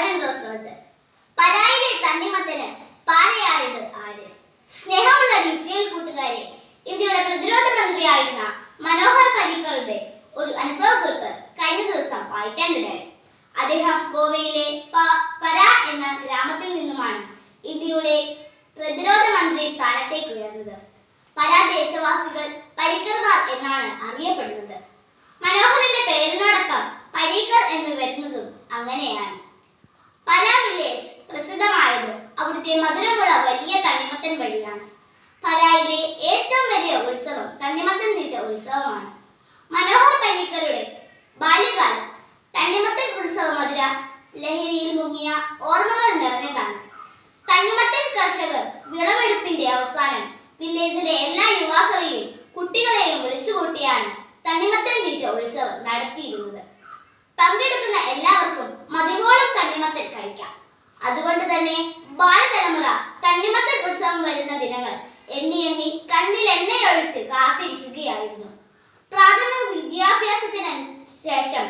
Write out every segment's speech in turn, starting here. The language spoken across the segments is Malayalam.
ഷാരൻ റോസ് റോസ് പരായിലെ തണ്ണിമത്തന് പാലയാറിയത് ആര്? സ്നേഹമുള്ള ഡിസിയൽ കൂട്ടുകാരെ ഇന്ത്യയുടെ പ്രതിരോധ മന്ത്രിയായിരുന്ന മനോഹർ പരീക്കറുടെ ഒരു അനുഭവക്കുറിപ്പ് കഴിഞ്ഞ ദിവസം വായിക്കാനിടയായി. അദ്ദേഹം ഗോവയിലെ പര എന്ന ഗ്രാമത്തിൽ നിന്നുമാണ് ഇന്ത്യയുടെ പ്രതിരോധ മന്ത്രി സ്ഥാനത്തേക്ക് ഉയർന്നത്. പരാ ദേശവാസികൾ മധുരമുള്ള വലിയ തണ്ണിമത്തൻ വഴിയാണ്. പലായിലെ ഏറ്റവും വലിയ ഉത്സവം തണ്ണിമത്തൻ തീറ്റ ഉത്സവമാണ്. മനോഹർ പരീക്കറുടെ ബാല്യകാലം തണ്ണിമത്തൻ ഉത്സവ മധുര ലഹരിയിൽ മുങ്ങിയ ഓർമ്മകൾ നിറഞ്ഞതാണ്. തണ്ണിമത്തൻ കർഷകർ വിളവെടുപ്പിന്റെ അവസാനം വില്ലേജിലെ എല്ലാ യുവാക്കളെയും കുട്ടികളെയും വിളിച്ചുകൂട്ടിയാണ് തണ്ണിമത്തൻ തീറ്റ ഉത്സവം നടത്തിയിരുന്നത്. പങ്കെടുക്കുന്ന എല്ലാവർക്കും മതിവോളം തണ്ണിമത്തൻ കഴിക്കാം. അതുകൊണ്ട് തന്നെ ബാലതലമുറ തണ്ണിമത്തൻ ഉത്സവം വരുന്ന ദിനങ്ങൾ എണ്ണി എണ്ണി കണ്ണിൽ എണ്ണയൊഴിച്ച് കാത്തിരിക്കുകയായിരുന്നു. പ്രാഥമിക വിദ്യാഭ്യാസത്തിന് ശേഷം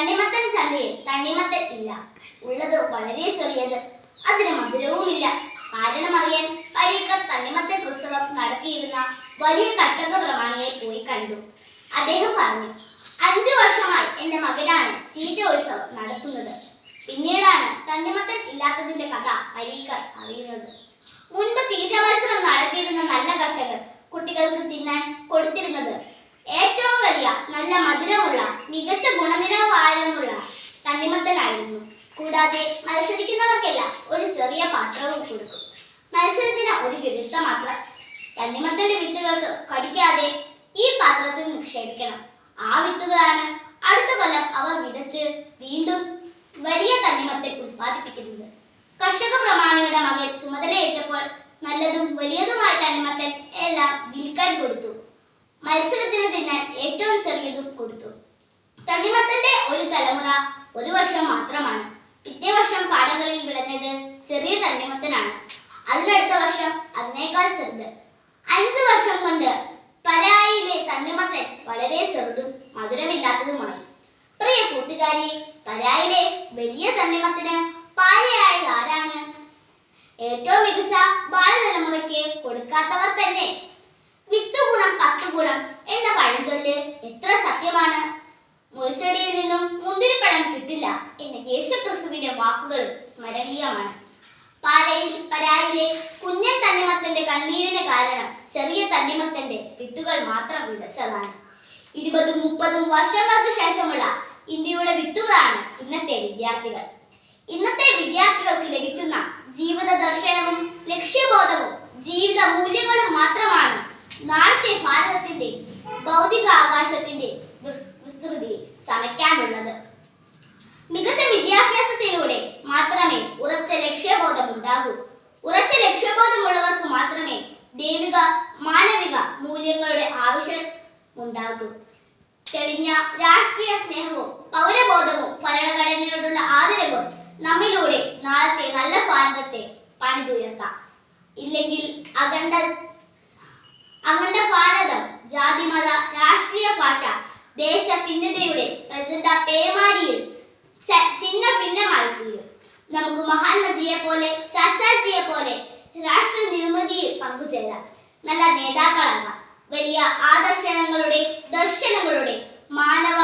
തണ്ണിമത്തൻ ചന്തയിൽ തണ്ണിമത്തൻ ഇല്ല. ഉള്ളത് വളരെ ചെറിയത്. അതിന് മധുരവുമില്ല. കാരണം അറിയാൻ പരീക്കർ തണ്ണിമത്തൻ ഉത്സവം നടത്തിയിരുന്ന വലിയ കർഷക പ്രമാണിയെ പോയി കണ്ടു. അദ്ദേഹം പറഞ്ഞു അഞ്ചു വർഷമായി എന്റെ മകനാണ് തീറ്റ ഉത്സവം നടത്തുന്നത്. പിന്നീടാണ് തണ്ണിമത്തൻ ഇല്ലാത്തതിന്റെ കഥ പരീക്കർ അറിയുന്നത്. മുൻപ് തീറ്റ മത്സരം നടത്തിയിരുന്ന നല്ല കർഷകർ കുട്ടികൾക്ക് തിന്നാൻ കൊടുത്തിരുന്നത് വലിയ നല്ല മധുരമുള്ള മികച്ച ഗുണനിലവാരമുള്ള തണ്ണിമത്തനായിരുന്നു. കൂടാതെ മത്സരിക്കുന്നവർക്കെല്ലാം ഒരു ചെറിയ പാത്രവും കൊടുക്കും. മത്സരത്തിന് ഒരു വ്യവസ്ഥ മാത്രം തണ്ണിമത്തന്റെ വിത്തുകൾ കടിക്കാതെ ഈ പാത്രത്തിൽ നിക്ഷേപിക്കണം. ആ വിത്തുകളാണ് അടുത്ത കൊല്ലം അവർ വിതച്ച് വീണ്ടും വലിയ തണ്ണിമത്തൻ ഉത്പാദിപ്പിക്കുന്നത് കർഷക പ്രമാണിയുടെ മകൻ ചുമതലയേറ്റപ്പോൾ നല്ലതും വലിയതുമായ തണ്ണിമത്തൻ എല്ലാം വിൽക്കാൻ കൊടുത്തു. മത്സരത്തിന് തിന്നാൻ ഏറ്റവും ചെറിയതും കൊടുത്തു. തണ്ണിമത്തന്റെ ഒരു തലമുറ ഒരു വർഷം മാത്രമാണ്. പിറ്റേ വർഷം പാടങ്ങളിൽ വിളഞ്ഞത് ചെറിയ തണ്ണിമത്തനാണ്. അതിനടുത്ത വർഷം അതിനേക്കാൾ ചെറുത്. അഞ്ചു വർഷം കൊണ്ട് പരായിലെ തണ്ണിമത്തൻ വളരെ ചെറുതും മധുരമില്ലാത്തതുമായി. പ്രിയ കൂട്ടുകാരി പരായിലെ വലിയ തണ്ണിമത്തിന് പാലയായത് ആരാണ്? ഏറ്റവും മികച്ച ബാലതലമുറയ്ക്ക് കൊടുക്കാത്തവർ ഗുണം എന്ന പഴഞ്ചൊല്ല്? എത്ര സത്യമാണ്? മുൾച്ചെടിയിൽ നിന്നും മുന്തിരിപ്പഴം കിട്ടില്ല എന്ന യേശുക്രിസ്തുവിന്റെ വാക്കുകൾ സ്മരണീയമാണ്. പാലയിൽ പരായിലെ കുഞ്ഞൻ തണ്ണിമത്തന്റെ കണ്ണീരിന് കാരണം ചെറിയ തണ്ണിമത്തന്റെ വിത്തുകൾ മാത്രം വിതച്ചതാണ്. ഇരുപതും മുപ്പതും വർഷങ്ങൾക്ക് ശേഷമുള്ള ഇന്ത്യയുടെ വിത്തുകളാണ് ഇന്നത്തെ വിദ്യാർത്ഥികൾ. ഇന്നത്തെ വിദ്യാർത്ഥികൾക്ക് ലഭിക്കുന്ന ജീവിത ദർശനവും ലക്ഷ്യബോധവും ജീവിത മൂല്യങ്ങളും മാത്രമാണ് നാളത്തെ ഭാരതത്തിന്റെ ഭൗതിക ആകാശത്തിന്റെ വിസ്തൃതി ചമയ്ക്കാനുള്ളത്. മികച്ച വിദ്യാഭ്യാസത്തിലൂടെ മാത്രമേ ഉറച്ച ലക്ഷ്യബോധം ഉണ്ടാകൂ ഉറച്ച ലക്ഷ്യബോധമുള്ളവർക്ക് മാത്രമേ ദൈവിക മാനവിക മൂല്യങ്ങളുടെ ആവശ്യം ഉണ്ടാകൂ. തെളിഞ്ഞ രാഷ്ട്രീയ സ്നേഹവും പൗരബോധവും ഭരണഘടനയോടുള്ള ആദരവും നമ്മിലൂടെ നാളത്തെ നല്ല ഭാരതത്തെ പണിതുയർത്താം. ഇല്ലെങ്കിൽ അഖണ്ഡ അഖണ്ഡ ഭാരതം ജാതിമത രാഷ്ട്രീയ ഭാഷ ദേശ ഭിന്നതയുടെ പ്രചണ്ഡ പേമാരിയിൽ ചിഹ്ന ഭിന്നമായി തീരും നമുക്ക് മഹാത്മജിയെ പോലെ ചാച്ചാജിയെ പോലെ രാഷ്ട്ര നിർമ്മിതിയിൽ പങ്കുചേരാം. നല്ല നേതാക്കളാകാം. വലിയ ആദർശങ്ങളുടെ ദർശനങ്ങളുടെ മാനവ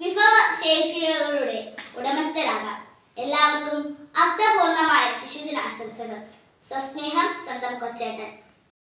വിഭവ ശേഷികളുടെ ഉടമസ്ഥരാകാം. എല്ലാവർക്കും അർത്ഥപൂർണമായ ശിശുദിനാശംസകൾ. സസ്നേഹം സ്വന്തം കൊച്ചേട്ടൻ.